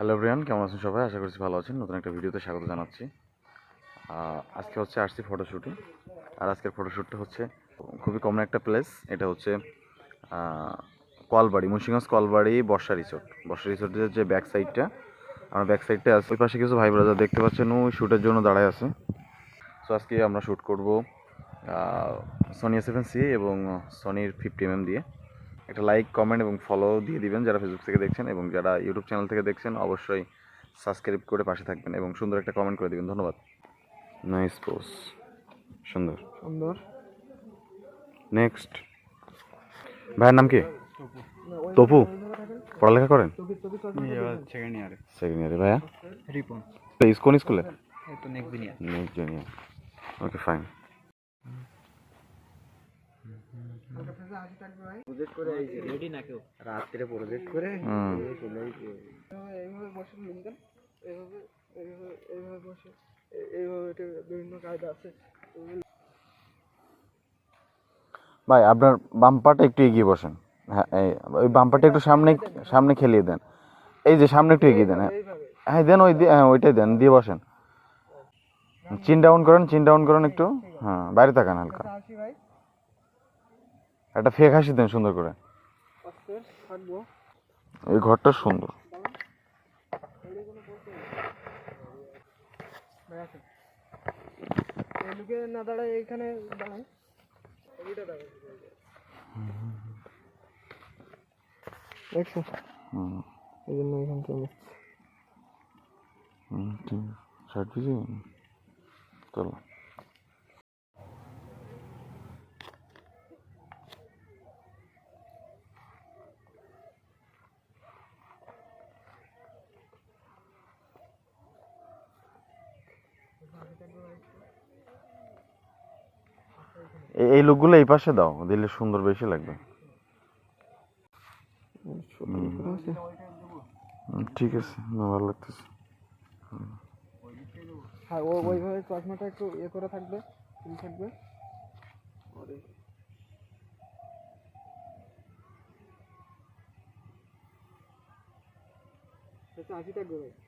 Hello Brian কেমন আছেন সবাই? আশা করছি ভালো আছেন। নতুন একটা ভিডিওতে স্বাগত জানাচ্ছি। আজকে হচ্ছে আসছি ফটোশ্যুটে আর আজকের ফটোশ্যুটটা হচ্ছে খুবই কমন একটা প্লেস এটা হচ্ছে কলবাড়ি, মুন্সিগঞ্জ কলবাড়ি বর্ষা রিসোর্ট বর্ষা রিসোর্টের যে ব্যাক সাইডটা আমার ব্যাক সাইডটা আছে। ওই পাশে কিছু ভাই ব্রাদার দেখতে পাচ্ছেন, ওই শ্যুটের জন্য দাঁড়ায় আছে। সো আজকে আমরা শ্যুট করব সনি এফ সি এবং সনির ফিফটি এম দিয়ে। একটা লাইক কমেন্ট এবং ফলো দিয়ে দিবেন যারা ফেসবুক থেকে দেখছেন এবং যারা ইউটিউব চ্যানেল থেকে দেখছেন অবশ্যই সাবস্ক্রাইব করে পাশে থাকবেন এবং সুন্দর একটা কমেন্ট করে দিবেন। ধন্যবাদ। নাইস পোস সুন্দর। সুন্দর। নেক্সট ভাইয়ের নাম কি? তপু। পড়ালেখা করেন? সেকেন্ড ইয়ারে সেকেন্ড ইয়ারে ভাইয়া? রিপন। কোন স্কুলে? নেক্সট দিন ওকে ফাইন প্রজেক্ট করে রেডি না কেউ রাত্রে প্রজেক্ট করে এইভাবে বসে লিঙ্কন এইভাবে এইভাবে এইভাবে বসে এইভাবে বিভিন্ন কায়দা আছে ভাই আপনার বাম্পারটা একটু এগিয়ে বসেন। হ্যাঁ ওই বাম্পারটা একটু সামনে সামনে খেলিয়ে দেন। এই যে সামনে একটু এগিয়ে দেন হ্যাঁ। হ্যাঁ দেন ওই দিয়ে- হ্যাঁ ওইটাই দেন দিয়ে বসেন। চিন ডাউন করেন চিন ডাউন করেন একটু। হ্যাঁ বাইরে তাকান হালকা। একটা ফেক হাসি দেন সুন্দর করে। ওই ঘরটা সুন্দর। এই না দাঁড়ায় এইখানে দাঁড়ায় দেখছ এই জন্য এখান থেকে ভিজে চলো। এই- লোকগুলো এই পাশে দাও, দিলে সুন্দর বেশি লাগবে। ঠিক আছে, ভালো লাগতেছে। হ্যাঁ ও ওইভাবে চশমাটা একটু ইয়ে করে থাকবে থাকবে। আশি থাকবে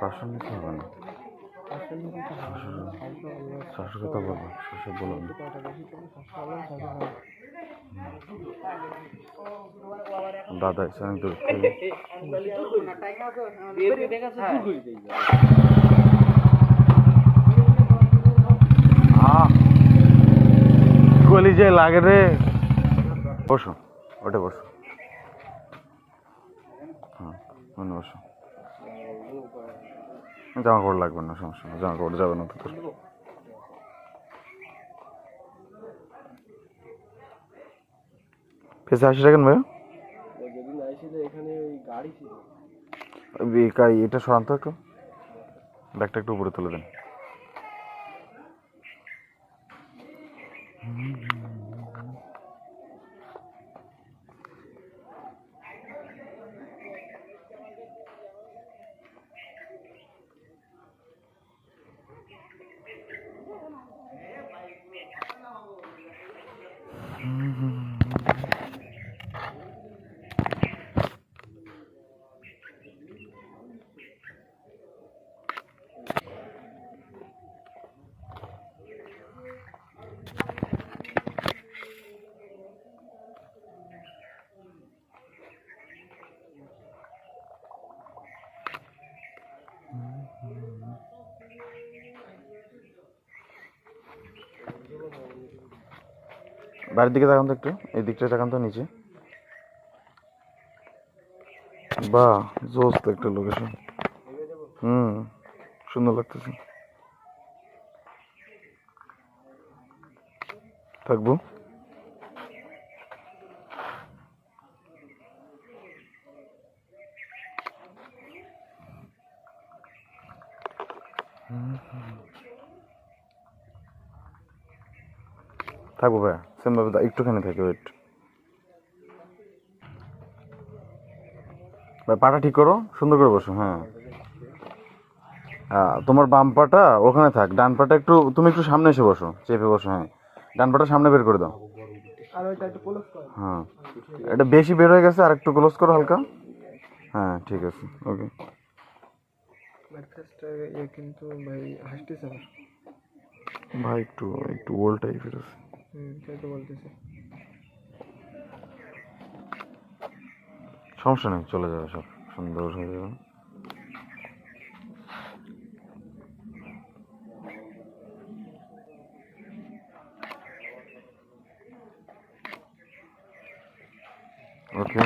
পাঁচশো নিতে হবে না ছশো কথা বলো ছশো বলো না। দাদা দূর থেকে আহ, যে লাগে রে। বসো ওটা বসো। হ্যাঁ বসো। জামা কাপড় লাগবে না সমস্যা জামা কাপড় যাবে না তো তোর আসি টাকা ভাইয়া গাড়ি এটা সরান্ত একটু। ব্যাগটা একটু উপরে তুলে দেন। বাড়ির দিকে তাকান তো একটু, এই দিকটা তাকান তো নিচে। বা, জোস তো একটা লোকেশন হুম, সুন্দর লাগতেছে। থাকব? থাকব ভাইয়া। সেম ভাবে দা- একটুখানি থাকে ওয়েট ভাই পাটা ঠিক করো সুন্দর করে বসো হ্যাঁ। হ্যাঁ তোমার বাম পাটা ওখানে থাক ডান পাটা একটু তুমি একটু সামনে এসে বসো চেপে বসো হ্যাঁ। ডান পাটা সামনে বের করে দাও। হ্যাঁ। এটা বেশি বের হয়ে গেছে আর একটু ক্লোজ করো হালকা। হ্যাঁ ঠিক আছে ওকে কিন্তু ভাই হাসতেছে ভাই একটু একটু ওল্ড টাইপের আছে। তাই তো সমস্যা নেই চলে যাবে সব। সুন্দর হয়ে যাবে। ওকে